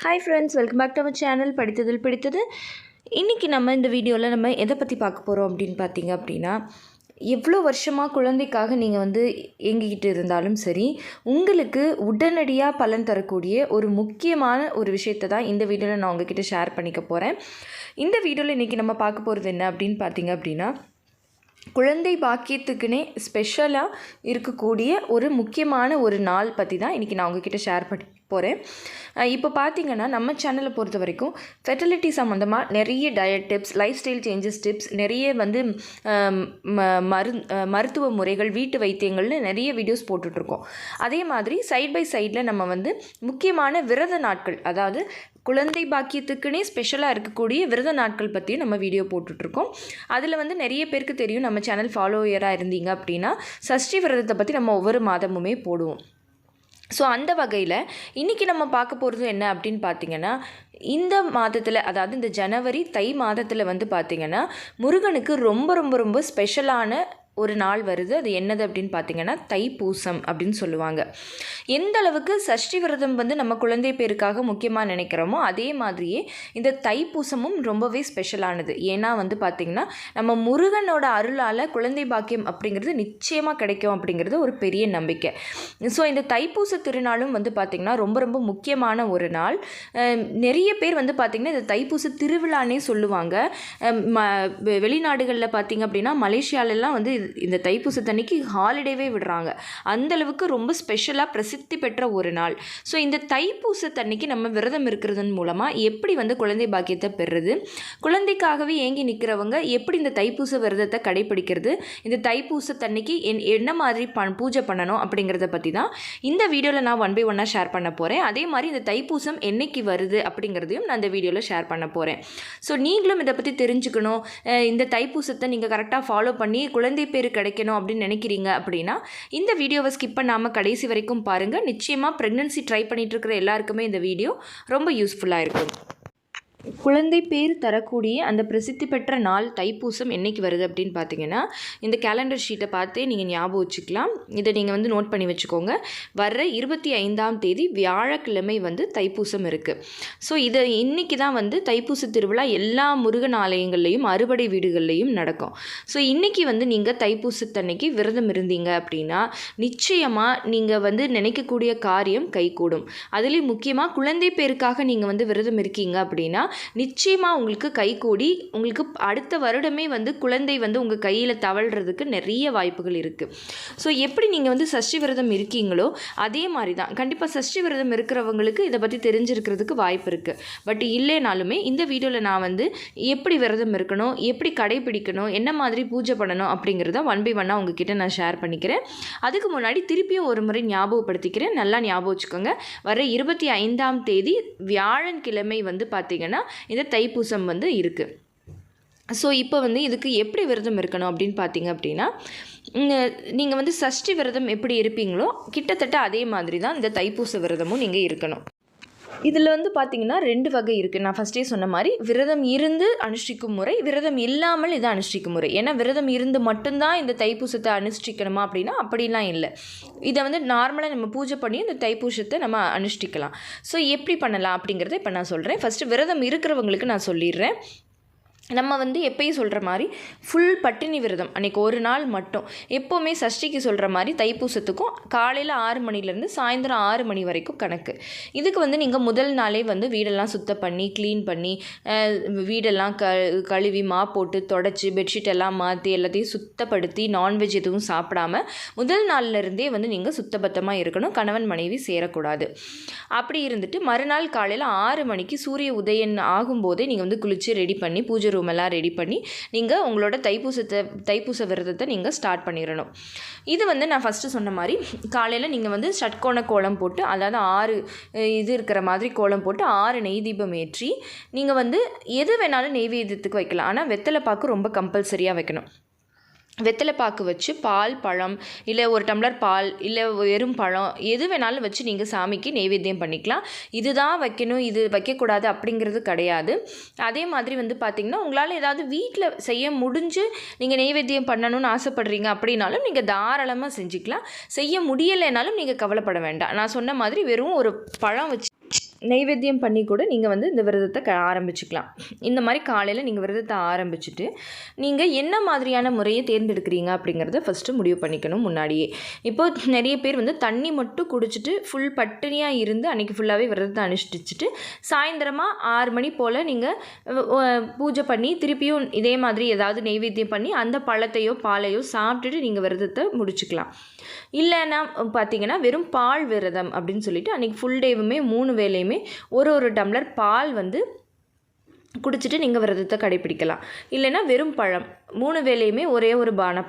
Hi friends welcome back to our channel படித்ததில் பிடித்தது. இன்றைக்கி நம்ம இந்த வீடியோவில் நம்ம எதை பற்றி பார்க்க போகிறோம் அப்படின்னு பார்த்தீங்க அப்படின்னா எவ்வளோ வருஷமாக குழந்தைக்காக நீங்கள் வந்து ஏங்கிக்கிட்டு இருந்தாலும் சரி உங்களுக்கு உடனடியாக பலன் தரக்கூடிய ஒரு முக்கியமான ஒரு விஷயத்தை தான் இந்த வீடியோவில் நான் உங்ககிட்ட ஷேர் பண்ணிக்க போகிறேன் இந்த வீடியோவில் இன்றைக்கி நம்ம பார்க்க போகிறது என்ன அப்படின்னு பார்த்தீங்க அப்படின்னா குழந்தை பாக்கியத்துக்குனே ஸ்பெஷலாக இருக்கக்கூடிய ஒரு முக்கியமான ஒரு நாள் பற்றி தான் இன்றைக்கி நான் உங்ககிட்ட ஷேர் பண்ணி போகிறேன் இப்போ பார்த்தீங்கன்னா நம்ம சேனலை பொறுத்த வரைக்கும் ஃபெர்டிலிட்டி சம்மந்தமாக நிறைய diet tips lifestyle changes tips நிறைய வந்து ம மரு மருத்துவ முறைகள் வீட்டு வைத்தியங்கள்னு நிறைய வீடியோஸ் போட்டுட்ருக்கோம். அதே மாதிரி சைட் பை சைடில் நம்ம வந்து முக்கியமான விரத நாட்கள் அதாவது குழந்தை பாக்கியத்துக்குனே ஸ்பெஷலாக இருக்கக்கூடிய விரத நாட்கள் பற்றியும் நம்ம வீடியோ போட்டுட்ருக்கோம். அதில் வந்து நிறைய பேருக்கு தெரியும் நம்ம சேனல் ஃபாலோயராக இருந்தீங்க அப்படின்னா சஷ்டி விரதத்தை பற்றி நம்ம ஒவ்வொரு மாதமுமே போடுவோம். ஸோ அந்த வகையில் இன்றைக்கி நம்ம பார்க்க போகிறது என்ன அப்படின்னு பார்த்தீங்கன்னா இந்த மாதத்தில் அதாவது இந்த ஜனவரி தை மாதத்தில் வந்து பார்த்திங்கன்னா முருகனுக்கு ரொம்ப ரொம்ப ரொம்ப ஸ்பெஷலான ஒரு நாள் வருது அது என்னது அப்படின்னு பார்த்தீங்கன்னா தைப்பூசம் அப்படின்னு சொல்லுவாங்க. எந்த அளவுக்கு சஷ்டி விரதம் வந்து நம்ம குழந்தை பேருக்காக முக்கியமாக நினைக்கிறோமோ அதே மாதிரியே இந்த தைப்பூசமும் ரொம்பவே ஸ்பெஷலானது ஏன்னா வந்து பார்த்திங்கன்னா நம்ம முருகனோட அருளால் குழந்தை பாக்கியம் அப்படிங்கிறது நிச்சயமாக கிடைக்கும் அப்படிங்கிறது ஒரு பெரிய நம்பிக்கை. ஸோ இந்த தைப்பூச திருநாளும் வந்து பார்த்திங்கன்னா ரொம்ப ரொம்ப முக்கியமான ஒரு நாள். நிறைய பேர் வந்து பார்த்திங்கன்னா இந்த தைப்பூச திருவிழானே சொல்லுவாங்க. ம வெ- வெளிநாடுகளில் பார்த்திங்க அப்படின்னா மலேசியாலெல்லாம் வந்து இந்த தைப்பூசத்தன்னைக்கு ஹாலிடேவே விடுறாங்க. அந்த அளவுக்கு ரொம்ப ஸ்பெஷலாக பிரசித்தி பெற்ற ஒரு நாள். ஸோ இந்த தைப்பூசத்தன்னைக்கு நம்ம விரதம் இருக்கிறதன் மூலமாக எப்படி வந்து குழந்தை பாக்கியத்தை பெறுறது? குழந்தைக்காகவே ஏங்கி நிற்கிறவங்க எப்படி இந்த தைப்பூச விரதத்தை கடைபிடிக்கிறது? இந்த தைப்பூசத்தன்னைக்கு என் என்ன மாதிரி பண் பூஜை பண்ணணும் அப்படிங்கிறத பற்றி தான் இந்த வீடியோவில் நான் ஒன் பை ஒன்னாக ஷேர் பண்ண போகிறேன் அதே மாதிரி இந்த தைப்பூசம் என்னைக்கு வருது அப்படிங்கிறதையும் நான் இந்த வீடியோவில் ஷேர் பண்ண போகிறேன் ஸோ நீங்களும் இதை பற்றி தெரிஞ்சுக்கணும். இந்த தைப்பூசத்தை நீங்கள் கரெக்டாக ஃபாலோ பண்ணி குழந்தை பேர் கிடைக்கணும் அப்படின்னு நினைக்கிறீங்க அப்படின்னா இந்த வீடியோவை ஸ்கிப் பண்ணாமல் கடைசி வரைக்கும் பாருங்கள் நிச்சயமாக ப்ரெக்னன்சி ட்ரை பண்ணிட்டு இருக்கிற எல்லாருக்குமே இந்த வீடியோ ரொம்ப யூஸ்ஃபுல்லாக இருக்கும். குழந்தை பேர் தரக்கூடிய அந்த பிரசித்தி பெற்ற நாள் தைப்பூசம் என்னைக்கு வருது அப்படின்னு பார்த்தீங்கன்னா இந்த கேலண்டர் ஷீட்டை பார்த்தே நீங்கள் ஞாபகம் வச்சுக்கலாம். இதை நீங்கள் வந்து நோட் பண்ணி வச்சுக்கோங்க. வர்ற இருபத்தி ஐந்தாம் தேதி வியாழக்கிழமை வந்து தைப்பூசம் இருக்குது ஸோ இதை இன்றைக்கி தான் வந்து தைப்பூச திருவிழா எல்லா முருகன் ஆலயங்கள்லையும் அறுபடை வீடுகள்லையும் நடக்கும். ஸோ இன்றைக்கி வந்து நீங்கள் தைப்பூசத்தன்னைக்கு விரதம் இருந்தீங்க அப்படின்னா நிச்சயமாக நீங்கள் வந்து நினைக்கக்கூடிய காரியம் கைகூடும். அதுலேயும் முக்கியமாக குழந்தை பேருக்காக நீங்கள் வந்து விரதம் இருக்கீங்க அப்படின்னா நிச்சயமாக உங்களுக்கு கைகூடி உங்களுக்கு அடுத்த வருடமே வந்து குழந்தை வந்து உங்கள் கையில் தவழ்கிறதுக்கு நிறைய வாய்ப்புகள் இருக்குது ஸோ எப்படி நீங்கள் வந்து சஷ்டி விரதம் இருக்கீங்களோ அதே மாதிரி தான் கண்டிப்பாக சஷ்டி விரதம் இருக்கிறவங்களுக்கு இதை பற்றி தெரிஞ்சிருக்கிறதுக்கு வாய்ப்பு இருக்குது பட் இல்லைனாலுமே இந்த வீடியோவில் நான் வந்து எப்படி விரதம் இருக்கணும் எப்படி கடைபிடிக்கணும் என்ன மாதிரி பூஜை பண்ணணும் அப்படிங்கிறத ஒன் பை ஒன்னாக உங்ககிட்ட நான் ஷேர் பண்ணிக்கிறேன். அதுக்கு முன்னாடி திருப்பியும் ஒரு முறை ஞாபகப்படுத்திக்கிறேன். நல்லா ஞாபகம் வச்சுக்கோங்க. வர இருபத்தி ஐந்தாம் தேதி வியாழன் கிழமை வந்து பார்த்திங்கன்னா இந்த தைப்பூசம் வந்து இருக்குது ஸோ இப்போ வந்து இதுக்கு எப்படி விரதம் இருக்கணும் அப்படின்னு பார்த்தீங்க அப்படின்னா நீங்கள் வந்து சஷ்டி விரதம் எப்படி இருப்பீங்களோ கிட்டத்தட்ட அதே மாதிரி தான் இந்த தைப்பூச விரதமும் நீங்கள் இருக்கணும். இதில் வந்து பார்த்தீங்கன்னா ரெண்டு வகை இருக்குது நான் ஃபஸ்ட்டே சொன்ன மாதிரி விரதம் இருந்து அனுஷ்டிக்கும் முறை விரதம் இல்லாமல் இதை அனுஷ்டிக்கும் முறை. ஏன்னா விரதம் இருந்து மட்டும்தான் இந்த தைப்பூசத்தை அனுஷ்டிக்கணுமா அப்படின்னா அப்படிலாம் இல்லை. இதை வந்து நார்மலாக நம்ம பூஜை பண்ணி இந்த தைப்பூசத்தை நம்ம அனுஷ்டிக்கலாம். ஸோ எப்படி பண்ணலாம் அப்படிங்கிறத இப்போ நான் சொல்கிறேன் ஃபஸ்ட்டு விரதம் இருக்கிறவங்களுக்கு நான் சொல்லிடுறேன். நம்ம வந்து எப்பயும் சொல்கிற மாதிரி ஃபுல் பட்டினி விரதம். அன்றைக்கி ஒரு நாள் மட்டும். எப்போவுமே சஷ்டிக்கு சொல்கிற மாதிரி தைப்பூசத்துக்கும் காலையில் ஆறு மணிலேருந்து சாயந்தரம் ஆறு மணி வரைக்கும் கணக்கு. இதுக்கு வந்து நீங்கள் முதல் நாளே வந்து வீடெல்லாம் சுத்தம் பண்ணி க்ளீன் பண்ணி வீடெல்லாம் க கழுவி மா போட்டு தொடச்சி பெட்ஷீட் எல்லாம் மாற்றி எல்லாத்தையும் சுத்தப்படுத்தி நான்வெஜ் எதுவும் சாப்பிடாம முதல் நாள்ல இருந்தே வந்து நீங்கள் சுத்தபத்தமாக இருக்கணும். கணவன் மனைவி சேரக்கூடாது. அப்படி இருந்துட்டு மறுநாள் காலையில் ஆறு மணிக்கு சூரிய உதயன் ஆகும்போதே நீங்கள் வந்து குளித்து ரெடி பண்ணி பூஜை ரூம் எல்லாம் ரெடி பண்ணி நீங்கள் உங்களோட தைப்பூசத்தை தைப்பூச விரதத்தை நீங்கள் ஸ்டார்ட் பண்ணிடணும். இது வந்து நான் ஃபஸ்ட்டு சொன்ன மாதிரி காலையில் நீங்கள் வந்து ஷட்கோண கோலம் போட்டு அதாவது ஆறு இது இருக்கிற மாதிரி கோலம் போட்டு ஆறு நெய் தீபம் ஏற்றி நீங்கள் வந்து எது வேணாலும் நெய்வேத்தியத்துக்கு வைக்கலாம். ஆனால் வெத்தலை பாக்கு ரொம்ப கம்பல்சரியாக வைக்கணும். வெத்தலை பாக்கு வச்சு பால் பழம் இல்லை ஒரு டம்ளர் பால் இல்லை வெறும் பழம் எது வேணாலும் வச்சு நீங்கள் சாமிக்கு நெய்வேத்தியம் பண்ணிக்கலாம். இதுதான் வைக்கணும் இது வைக்கக்கூடாது அப்படிங்கிறது கிடையாது. அதே மாதிரி வந்து பார்த்திங்கன்னா உங்களால் ஏதாவது வீட்டில் செய்ய முடிஞ்சு நீங்கள் நெய்வேத்தியம் பண்ணணும்னு ஆசைப்பட்றீங்க அப்படின்னாலும் நீங்கள் தாராளமாக செஞ்சுக்கலாம். செய்ய முடியலைனாலும் நீங்கள் கவலைப்பட வேண்டாம். நான் சொன்ன மாதிரி வெறும் ஒரு பழம் வச்சு நைவேத்தியம் பண்ணி கூட நீங்கள் வந்து இந்த விரதத்தை க ஆரம்பிச்சுக்கலாம். இந்த மாதிரி காலையில் நீங்கள் விரதத்தை ஆரம்பிச்சுட்டு நீங்கள் என்ன மாதிரியான முறையை தேர்ந்தெடுக்கிறீங்க அப்படிங்கிறத ஃபஸ்ட்டு முடிவு பண்ணிக்கணும் முன்னாடியே. இப்போ நிறைய பேர் வந்து தண்ணி மட்டும் குடிச்சிட்டு ஃபுல் பட்டினியாக இருந்து அன்றைக்கி ஃபுல்லாகவே விரதத்தை அனுஷ்டிச்சுட்டு சாயந்தரமாக ஆறு மணி போல் நீங்கள் பூஜை பண்ணி திருப்பியும் இதே மாதிரி ஏதாவது நெய்வேத்தியம் பண்ணி அந்த பழத்தையோ பாலையோ சாப்பிட்டுட்டு நீங்கள் விரதத்தை முடிச்சுக்கலாம். இல்லைன்னா பார்த்தீங்கன்னா வெறும் பால் விரதம் அப்படின்னு சொல்லிட்டு அன்றைக்கி ஃபுல் டேவுமே மூணு வேலையுமே ஒரு ஒரு டம்ளர் பால் வந்து குடிச்சிட்டு நீங்கள் விரதத்தை கடைப்பிடிக்கலாம் இல்லைன்னா வெறும் பழம். மூணு வேலையுமே ஒரே ஒரு பான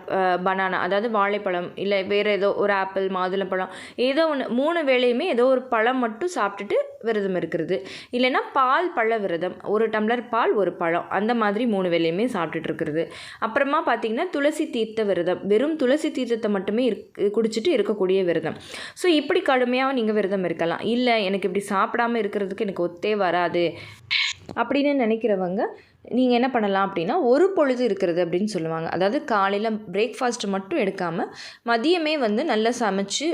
பனானா அதாவது வாழைப்பழம் இல்லை வேறு ஏதோ ஒரு ஆப்பிள் மாதுளம்பழம் ஏதோ ஒன்று மூணு வேலையுமே ஏதோ ஒரு பழம் மட்டும் சாப்பிட்டுட்டு விரதம் இருக்கிறது. இல்லைன்னா பால் பழ விரதம் ஒரு டம்ளர் பால் ஒரு பழம் அந்த மாதிரி மூணு வேலையுமே சாப்பிட்டுட்டு இருக்கிறது. அப்புறமா பார்த்தீங்கன்னா துளசி தீர்த்த விரதம் வெறும் துளசி தீர்த்தத்தை மட்டுமே இருக் குடிச்சிட்டு இருக்கக்கூடிய விரதம். ஸோ இப்படி கடுமையாக நீங்கள் விரதம் இருக்கலாம். இல்லை எனக்கு இப்படி சாப்பிடாம இருக்கிறதுக்கு எனக்கு ஒத்தே வராது. அப்படின்னு நினைக்கிறவங்க நீங்கள் என்ன பண்ணலாம் அப்படின்னா ஒரு பொழுது இருக்கிறது அப்படின்னு சொல்லுவாங்க. அதாவது காலையில் பிரேக்ஃபாஸ்ட் மட்டும் எடுக்காமல் மதியமே வந்து நல்லா சமைச்சு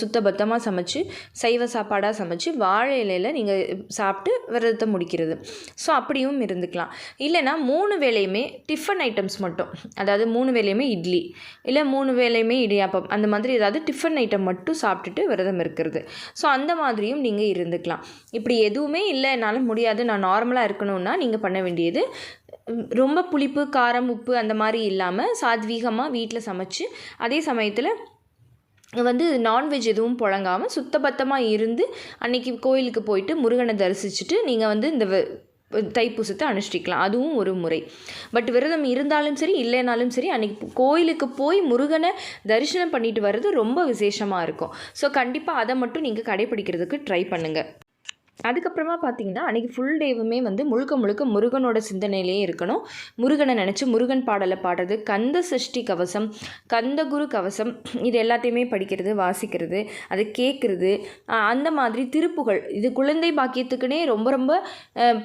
சுத்தபத்தமாக சமைச்சு சைவ சாப்பாடாக சமைச்சு வாழை இலையில் நீங்கள் சாப்பிட்டு விரதத்தை முடிக்கிறது. ஸோ அப்படியும் இருந்துக்கலாம். இல்லைனா மூணு வேலையுமே டிஃபன் ஐட்டம்ஸ் மட்டும். அதாவது மூணு வேலையுமே இட்லி இல்லை மூணு வேலையுமே இடியாப்பம் அந்த மாதிரி ஏதாவது டிஃபன் ஐட்டம் மட்டும் சாப்பிட்டுட்டு விரதம் இருக்கிறது. ஸோ அந்த மாதிரியும் நீங்கள் இருந்துக்கலாம். இப்படி எதுவுமே இல்லை என்னால் முடியாது. நான் நார்மலாக இருக்கணும்னா நீங்கள் பண்ண வேண்டியது இது. ரொம்ப புளிப்பு காரம் உப்பு அந்த மாதிரி இல்லாமல் சாத்வீகமாக வீட்டில் சமைச்சு அதே சமயத்தில் வந்து நான்வெஜ் எதுவும் புழங்காமல் சுத்தபத்தமாக இருந்து அன்றைக்கி கோயிலுக்கு போயிட்டு முருகனை தரிசிச்சுட்டு நீங்கள் வந்து இந்த தைப்பூசத்தை அனுஷ்டிக்கலாம். அதுவும் ஒரு முறை. பட் விரதம் இருந்தாலும் சரி இல்லைனாலும் சரி அன்றைக்கி கோயிலுக்கு போய் முருகனை தரிசனம் பண்ணிட்டு வர்றது ரொம்ப விசேஷமாக இருக்கும். ஸோ கண்டிப்பாக அதை மட்டும் நீங்கள் கடைப்பிடிக்கிறதுக்கு ட்ரை பண்ணுங்கள் அதுக்கப்புறமா பார்த்தீங்கன்னா அன்றைக்கி ஃபுல் டேவுமே வந்து முழுக்க முழுக்க முருகனோட சிந்தனையிலே இருக்கணும். முருகனை நினச்சி முருகன் பாடலை பாடுறது கந்த சஷ்டி கவசம் கந்த குரு கவசம் இது எல்லாத்தையுமே படிக்கிறது வாசிக்கிறது அதை கேட்குறது அந்த மாதிரி திருப்புகள். இது குழந்தை பாக்கியத்துக்குனே ரொம்ப ரொம்ப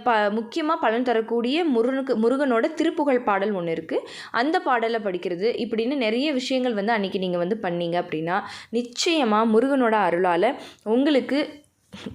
ப முக்கியமாக பலன் தரக்கூடிய முருகனுக்கு முருகனோட திருப்புகழ் பாடல் ஒன்று இருக்குது அந்த பாடலை படிக்கிறது. இப்படின்னு நிறைய விஷயங்கள் வந்து அன்றைக்கி நீங்கள் வந்து பண்ணீங்க அப்படின்னா நிச்சயமாக முருகனோட அருளால் உங்களுக்கு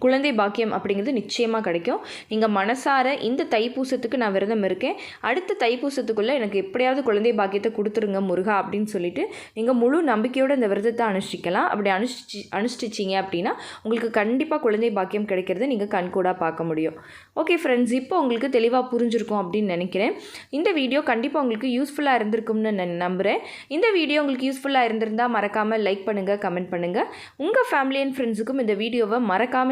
குழந்தை பாக்கியம் அப்படிங்கிறது நிச்சயமாக கிடைக்கும். நீங்கள் மனசார இந்த தைப்பூசத்துக்கு நான் விரதம் இருக்கேன். அடுத்த தைப்பூசத்துக்குள்ளே எனக்கு எப்படியாவது குழந்தை பாக்கியத்தை கொடுத்துருங்க முருகா அப்படின்னு சொல்லிட்டு நீங்கள் முழு நம்பிக்கையோடு இந்த விரதத்தை அனுஷ்டிக்கலாம். அப்படி அனுஷ்டிச்சு அனுஷ்டிச்சிங்க அப்படின்னா உங்களுக்கு கண்டிப்பாக குழந்தை பாக்கியம் கிடைக்கிறத நீங்கள் கண்கூடாக பார்க்க முடியும். ஓகே ஃப்ரெண்ட்ஸ் இப்போ உங்களுக்கு தெளிவாக புரிஞ்சிருக்கும் அப்படின்னு நினைக்கிறேன். இந்த வீடியோ கண்டிப்பாக உங்களுக்கு யூஸ்ஃபுல்லாக இருந்திருக்கும்னு நான் நம்புகிறேன் இந்த வீடியோ உங்களுக்கு யூஸ்ஃபுல்லாக இருந்திருந்தால் மறக்காமல் லைக் பண்ணுங்கள் கமெண்ட் பண்ணுங்கள் உங்கள் ஃபேமிலி அண்ட் ஃப்ரெண்ட்ஸுக்கும் இந்த வீடியோவை மறக்காமல்